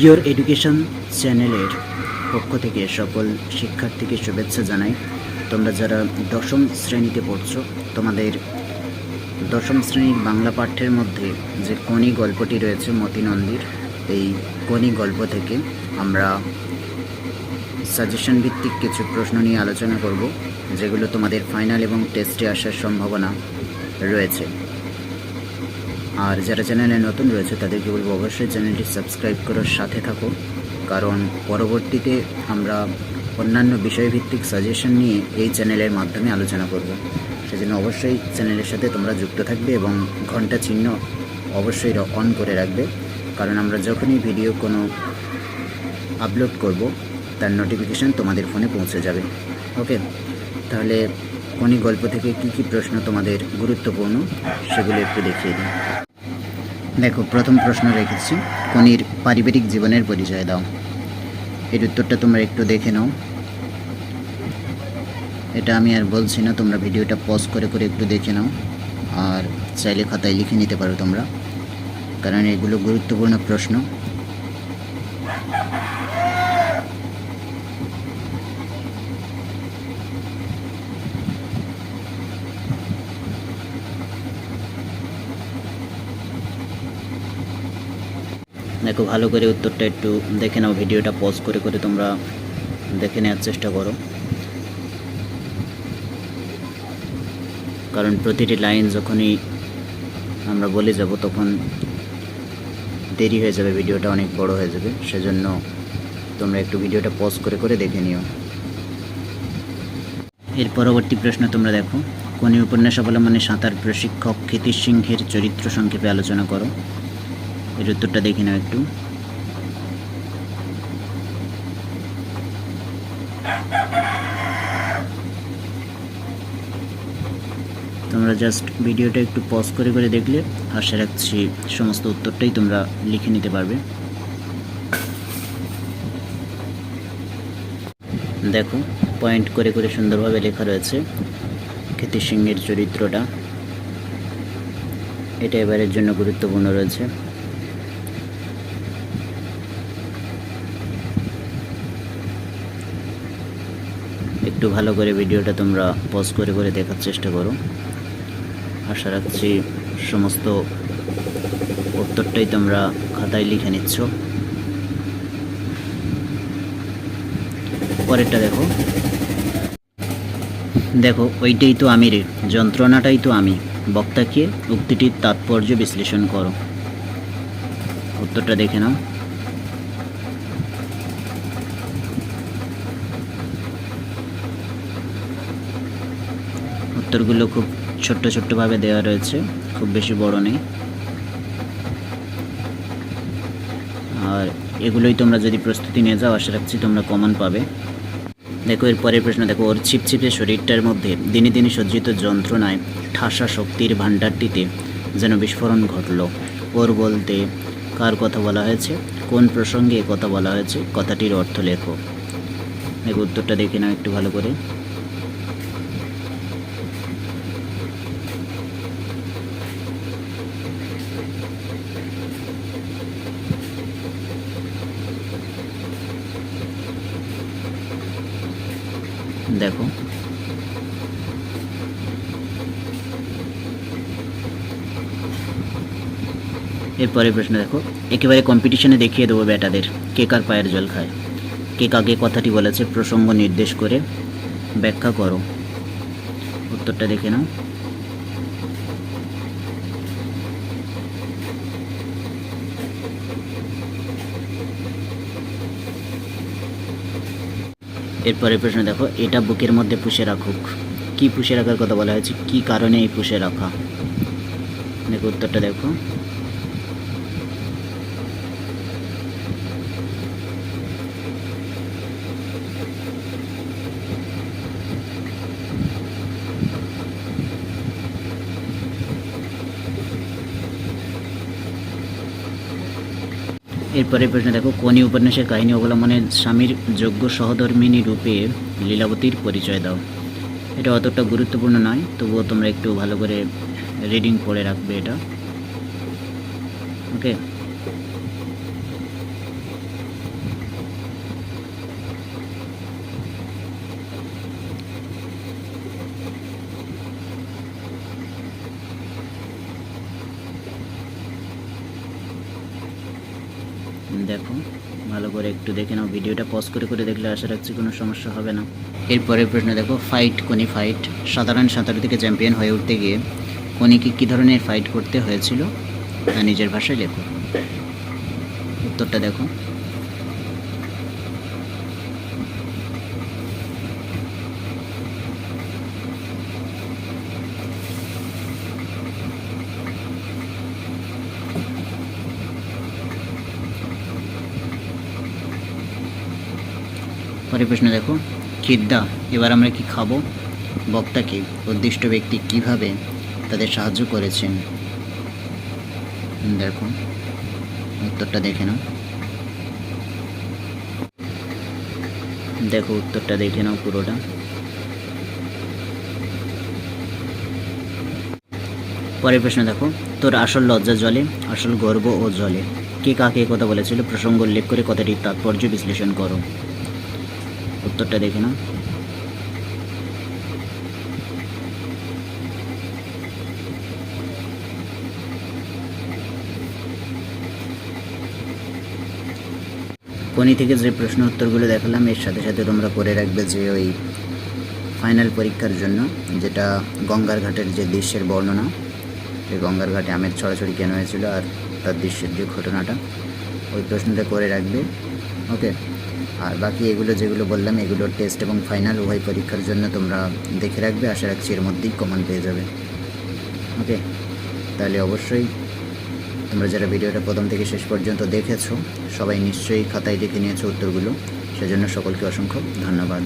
Your education চ্যানেলের পক্ষ থেকে সকল শিক্ষার্থীকে শুভেচ্ছা জানাই। তোমরা যারা দশম শ্রেণীতে পড়ছো, তোমাদের দশম শ্রেণির বাংলা পাঠ্যের মধ্যে যে কনি গল্পটি রয়েছে, মতিনন্দীর, এই কনি গল্প থেকে আমরা সাজেশন ভিত্তিক কিছু প্রশ্ন নিয়ে আলোচনা করব, যেগুলো তোমাদের ফাইনাল এবং টেস্টে আসার সম্ভাবনা রয়েছে। আর যারা চ্যানেলে নতুন রয়েছে, তাদেরকে বলব অবশ্যই চ্যানেলটি সাবস্ক্রাইব করার সাথে থাকো। কারণ পরবর্তীতে আমরা অন্যান্য বিষয়ভিত্তিক সাজেশন নিয়ে এই চ্যানেলের মাধ্যমে আলোচনা করব। সেজন্য অবশ্যই চ্যানেলের সাথে তোমরা যুক্ত থাকবে এবং ঘণ্টা চিহ্ন অবশ্যই অন করে রাখবে। কারণ আমরা যখনই ভিডিও কোনো আপলোড করব, তার নোটিফিকেশান তোমাদের ফোনে পৌঁছে যাবে। ওকে তাহলে কোনি গল্প থেকে কি কি প্রশ্ন তোমাদের গুরুত্বপূর্ণ, সেগুলো একটু দেখিয়ে দিই। দেখো, প্রথম প্রশ্ন রেখেছি। কনির পারিবারিক জীবনের পরিচয় দাও। এর উত্তরটা তোমরা একটু দেখে নাও। এটা আমি আর বলছি না, তোমরা ভিডিওটা পজ করে করে একটু দেখে নাও। আর চাইলে খাতায় লিখে নিতে পারো তোমরা। কারণ এগুলো গুরুত্বপূর্ণ প্রশ্ন। দেখো, ভালো করে উত্তরটা একটু দেখে নাও, ভিডিওটা পজ করে করে তোমরা দেখে নেওয়ার চেষ্টা করো। কারণ প্রতিটি লাইন যখনই আমরা বলে যাব, তখন দেরি হয়ে যাবে, ভিডিওটা অনেক বড় হয়ে যাবে। সেজন্য তোমরা একটু ভিডিওটা পজ করে করে দেখে নিও। এর পরবর্তী প্রশ্ন তোমরা দেখো, কোন উপন্যাস অবলম্বনে সাঁতার প্রশিক্ষক ক্ষিতিশ সিংহের চরিত্র সংক্ষেপে আলোচনা করো? এর উত্তরটা দেখে নাও একটু। তোমরা জাস্ট ভিডিওটা একটু পজ করে করে দেখলে আশা রাখছি সমস্ত উত্তরটাই তোমরা লিখে নিতে পারবে। দেখো পয়েন্ট করে করে সুন্দরভাবে লেখা রয়েছে ক্ষিতি সিংহের চরিত্রটা। এটা এবারের জন্য গুরুত্বপূর্ণ রয়েছে। একটু ভালো করে ভিডিওটা তোমরা পজ করে করে দেখার চেষ্টা করো। আশা রাখছি সমস্ত উত্তরটাই তোমরা খাতায় লিখে নিচ্ছ। পরেরটা দেখো। দেখো, ওইটাই তো আমি রে যন্ত্রণাটাই তো আমি। বক্তাকে উক্তিটির তাৎপর্য বিশ্লেষণ করো। উত্তরটা দেখে নাও। উত্তরগুলো খুব ছোট্ট ছোট্টভাবে দেওয়া রয়েছে, খুব বেশি বড় নেই। আর এগুলোই তোমরা যদি প্রস্তুতি নিয়ে যাও, আশা রাখছি তোমরা কমন পাবে। দেখো এর পরের প্রশ্ন, দেখো, ওর ছিপছিপে শরীরটার মধ্যে দিনে দিনে সজ্জিত যন্ত্রণায় ঠাসা শক্তির ভাণ্ডারটিতে যেন বিস্ফোরণ ঘটল। ওর বলতে কার কথা বলা হয়েছে? কোন প্রসঙ্গে কথা বলা হয়েছে? কথাটির অর্থ লেখো। দেখো, উত্তরটা দেখে নাও একটু ভালো করে। দেখো। এরপরে প্রশ্ন দেখো, একেবারে কম্পিটিশনে দেখিয়ে দেবো ব্যাটাদের, কে কার পায়ের জল খায়। কে কাকে কথাটি বলেছে, প্রসঙ্গ নির্দেশ করে ব্যাখ্যা করো। উত্তরটা দেখে নাও। এরপরে প্রশ্ন, দেখো, এটা বুকের মধ্যে পুষে রাখুক। কি পুষে রাখার কথা বলা হয়েছে? কি কারণে এই পুষে রাখা? দেখো, উত্তরটা দেখো। এরপরে প্রশ্ন, দেখো, কোনি উপন্যাসের কাহিনী অবলম্বনে স্বামীর যোগ্য সহধর্মিনী রূপে লীলাবতীর পরিচয় দাও। এটা অতটা গুরুত্বপূর্ণ নয়, তবুও তোমরা একটু ভালো করে রিডিং করে রাখবে এটা। ওকে দেখো, ভালো করে একটু দেখে নাও, ভিডিওটা পজ করে করে দেখলে আশা রাখছি কোনো সমস্যা হবে না। এরপরের প্রশ্ন, দেখো ফাইট কোনি ফাইট সাধারণ সাঁতার থেকে চ্যাম্পিয়ন হয়ে উঠতে গিয়ে কোনিকে কী ধরনের ফাইট করতে হয়েছিল? তা নিজের ভাষায় লেখো। উত্তরটা দেখো। পরের প্রশ্ন দেখো খিদ্দা এবার আমরা কি খাব? বক্তাকে উদ্দিষ্ট ব্যক্তি কীভাবে তাদের সাহায্য করেছেন? দেখো, উত্তরটা দেখে নাও। দেখো, উত্তরটা দেখে নাও পুরোটা। পরের প্রশ্ন দেখো, তোর আসল লজ্জা জলে, আসল গর্ব ও জলে। কে কাকে কথা বলেছিল? প্রসঙ্গ উল্লেখ করে কথাটির তাৎপর্য বিশ্লেষণ করো। উত্তরটা দেখে নাও। কোনি থেকে যে প্রশ্ন উত্তরগুলো দেখালাম, এর সাথে সাথে তোমরা করে রাখবে যে ওই ফাইনাল পরীক্ষার জন্য যেটা গঙ্গার ঘাটের যে দৃশ্যের বর্ণনা যে গঙ্গার ঘাটে আমের ছড়াছড়ি কেন হয়েছিল আর তার দৃশ্যের যে ঘটনাটা, ওই প্রশ্নটা করে রাখবে। ওকে আর বাকি এগুলো যেগুলো বললাম, এগুলোর টেস্ট এবং ফাইনাল উভয় পরীক্ষার জন্য তোমরা দেখে রাখবে। আশা রাখছি এর মধ্যেই কমন পেয়ে যাবে। ওকে তাহলে অবশ্যই তোমরা যারা ভিডিওটা প্রথম থেকে শেষ পর্যন্ত দেখেছ, সবাই নিশ্চয়ই খাতায় লিখে নিয়েছো উত্তরগুলো। সেজন্য সকলকে অসংখ্য ধন্যবাদ।